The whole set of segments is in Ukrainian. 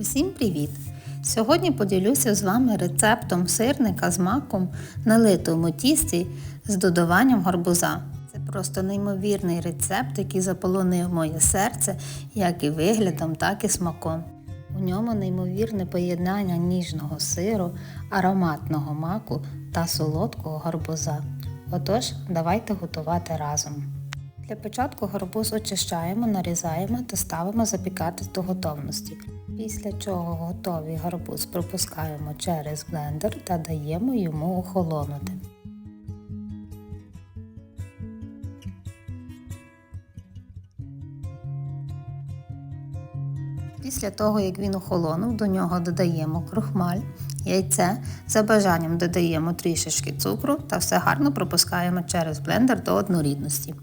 Усім привіт! Сьогодні поділюся з вами рецептом сирника з маком на литому тісті з додаванням гарбуза. Це просто неймовірний рецепт, який заполонив моє серце як і виглядом, так і смаком. У ньому неймовірне поєднання ніжного сиру, ароматного маку та солодкого гарбуза. Отож, давайте готувати разом. Для початку гарбуз очищаємо, нарізаємо та ставимо запікатись до готовності. Після чого готовий гарбуз пропускаємо через блендер та даємо йому охолонути. Після того, як він охолонув, до нього додаємо крохмаль, яйце, за бажанням додаємо трішечки цукру та все гарно пропускаємо через блендер до однорідності.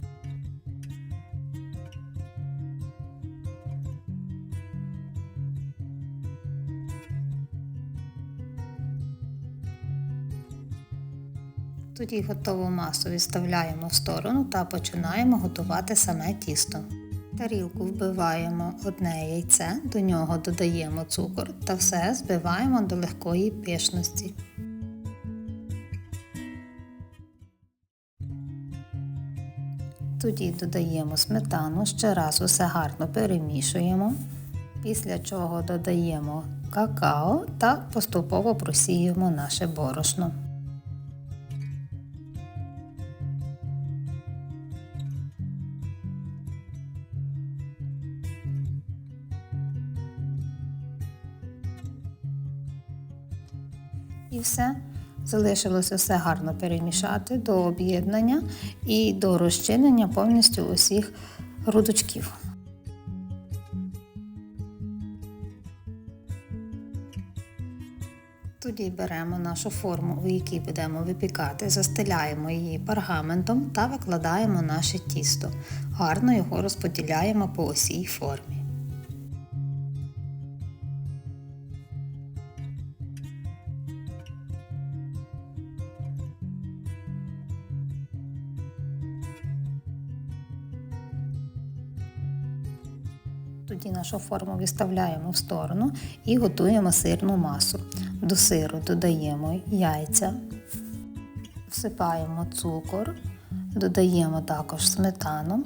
Тоді готову масу відставляємо в сторону та починаємо готувати саме тісто. Тарілку вбиваємо одне яйце, до нього додаємо цукор та все збиваємо до легкої пишності. Тоді додаємо сметану, ще раз усе гарно перемішуємо, після чого додаємо какао та поступово просіємо наше борошно. І все. Залишилося все гарно перемішати до об'єднання і до розчинення повністю усіх грудочків. Тоді беремо нашу форму, у якій будемо випікати, застеляємо її пергаментом та викладаємо наше тісто. Гарно його розподіляємо по усій формі. Тоді нашу форму відставляємо в сторону і готуємо сирну масу. До сиру додаємо яйця, всипаємо цукор, додаємо також сметану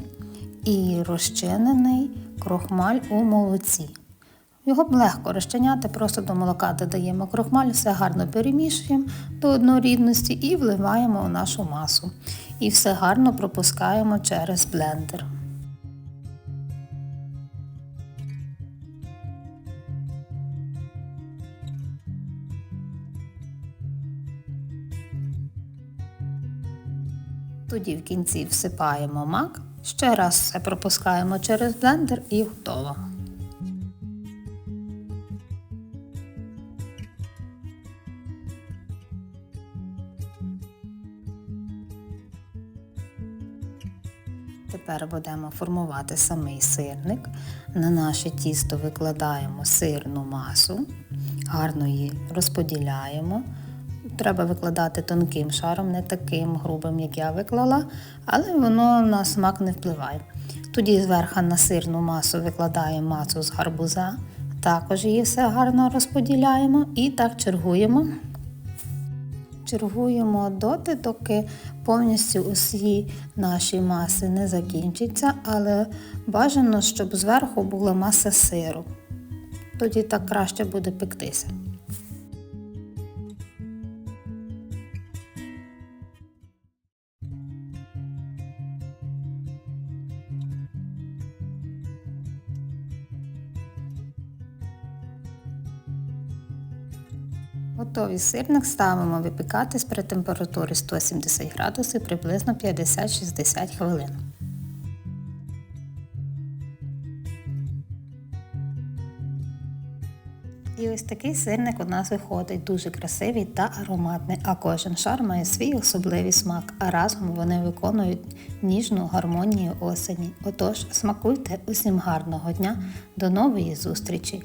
і розчинений крохмаль у молоці. Його легко розчиняти, просто до молока додаємо крохмаль, все гарно перемішуємо до однорідності і вливаємо у нашу масу. І все гарно пропускаємо через блендер. Тоді в кінці всипаємо мак, ще раз все пропускаємо через блендер і готово. Тепер будемо формувати самий сирник. На наше тісто викладаємо сирну масу, гарно її розподіляємо. Треба викладати тонким шаром, не таким грубим, як я виклала, але воно на смак не впливає. Тоді зверху на сирну масу викладаємо масу з гарбуза, також її все гарно розподіляємо і так чергуємо. Чергуємо доти, доки повністю усі наші маси не закінчаться, але бажано, щоб зверху була маса сиру. Тоді так краще буде пектися. Готовий сирник ставимо випікатись при температурі 170 градусів приблизно 50-60 хвилин. І ось такий сирник у нас виходить дуже красивий та ароматний, а кожен шар має свій особливий смак, а разом вони виконують ніжну гармонію осені. Отож, смакуйте усім гарного дня, до нової зустрічі!